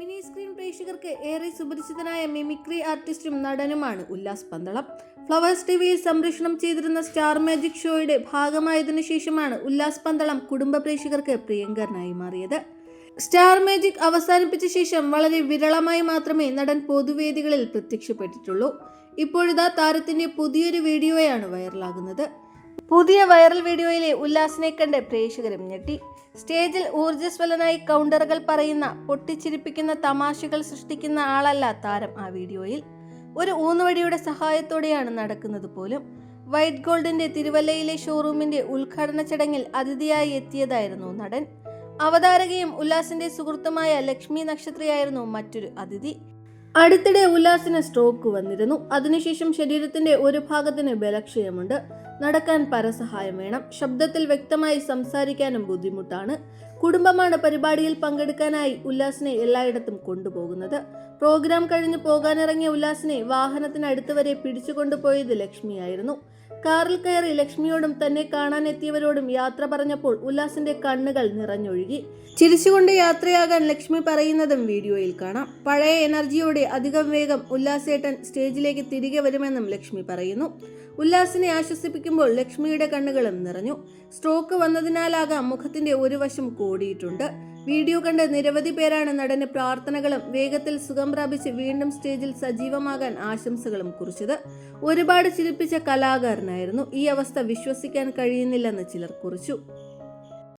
Mini screen പ്രേക്ഷകർക്ക് ഏറെ സുപരിചിതനായ മിമിക്രി ആർട്ടിസ്റ്റും നടനുമാണ് ഉല്ലാസ് പന്തളം. ഫ്ലവേഴ്സ് ടിവിയിൽ സംരക്ഷണം ചെയ്തിരുന്ന സ്റ്റാർ മാജിക് ഷോയുടെ ഭാഗമായതിനു ശേഷമാണ് ഉല്ലാസ് പന്തളം കുടുംബ പ്രേക്ഷകർക്ക് പ്രിയങ്കരനായി മാറിയത്. സ്റ്റാർ മാജിക് അവസാനിപ്പിച്ച ശേഷം വളരെ വിരളമായി മാത്രമേ നടൻ പൊതുവേദികളിൽ പ്രത്യക്ഷപ്പെട്ടിട്ടുള്ളൂ. ഇപ്പോഴിതാ താരത്തിന്റെ പുതിയൊരു വീഡിയോയാണ് വൈറലാകുന്നത്. പുതിയ വൈറൽ വീഡിയോയിലെ ഉല്ലാസിനെ കണ്ട് പ്രേക്ഷകരും ഞെട്ടി. സ്റ്റേജിൽ ഊർജസ്വലനായി കൗണ്ടറുകൾ പറയുന്ന പൊട്ടിച്ചിരിപ്പിക്കുന്ന തമാശകൾ സൃഷ്ടിക്കുന്ന ആളല്ല താരം ആ വീഡിയോയിൽ. ഒരു ഊന്നുവടിയുടെ സഹായത്തോടെയാണ് നടക്കുന്നത് പോലും. വൈറ്റ് ഗോൾഡിന്റെ തിരുവല്ലയിലെ ഷോറൂമിന്റെ ഉദ്ഘാടന ചടങ്ങിൽ അതിഥിയായി എത്തിയതായിരുന്നു നടൻ. അവതാരകയും ഉല്ലാസിന്റെ സുഹൃത്തുമായ ലക്ഷ്മി നക്ഷത്രയായിരുന്നു മറ്റൊരു അതിഥി. അടുത്തിടെ ഉല്ലാസിന് സ്ട്രോക്ക് വന്നിരുന്നു. അതിനുശേഷം ശരീരത്തിന്റെ ഒരു ഭാഗത്തിന് ബലക്ഷയമുണ്ട്. നടക്കാൻ പരസഹായം വേണം. ശബ്ദത്തിൽ വ്യക്തമായി സംസാരിക്കാനും ബുദ്ധിമുട്ടാണ്. കുടുംബമാണ് പരിപാടിയിൽ പങ്കെടുക്കാനായി ഉല്ലാസിനെ എല്ലായിടത്തും കൊണ്ടുപോകുന്നത്. പ്രോഗ്രാം കഴിഞ്ഞ് പോകാനിറങ്ങിയ ഉല്ലാസിനെ വാഹനത്തിനടുത്ത് വരെ പിടിച്ചുകൊണ്ടുപോയത് ലക്ഷ്മിയായിരുന്നു. കാറിൽ കയറി ലക്ഷ്മിയോടും തന്നെ കാണാനെത്തിയവരോടും യാത്ര പറഞ്ഞപ്പോൾ ഉല്ലാസിന്റെ കണ്ണുകൾ നിറഞ്ഞൊഴുകി. ചിരിച്ചുകൊണ്ട് യാത്രയാകാൻ ലക്ഷ്മി പറയുന്നതും വീഡിയോയിൽ കാണാം. പഴയ എനർജിയോടെ അധികം വേഗം ഉല്ലാസേട്ടൻ സ്റ്റേജിലേക്ക് തിരികെ വരുമെന്നും ലക്ഷ്മി പറയുന്നു. ഉല്ലാസിനെ ആശ്വസിപ്പിക്കുമ്പോൾ ലക്ഷ്മിയുടെ കണ്ണുകളും നിറഞ്ഞു. സ്ട്രോക്ക് വന്നതിനാലാകാം മുഖത്തിന്റെ ഒരു വശം കോടിയിട്ടുണ്ട്. വീഡിയോ കണ്ട് നിരവധി പേരാണ് നടന് പ്രാർത്ഥനകളും വേഗത്തിൽ സുഖം പ്രാപിച്ച് വീണ്ടും സ്റ്റേജിൽ സജീവമാകാൻ ആശംസകളും കുറിച്ചത്. ഒരുപാട് ചിരിപ്പിച്ച കലാകാരനായിരുന്നു. ഈ അവസ്ഥ വിശ്വസിക്കാൻ കഴിയുന്നില്ലെന്ന് ചിലർ കുറിച്ചു.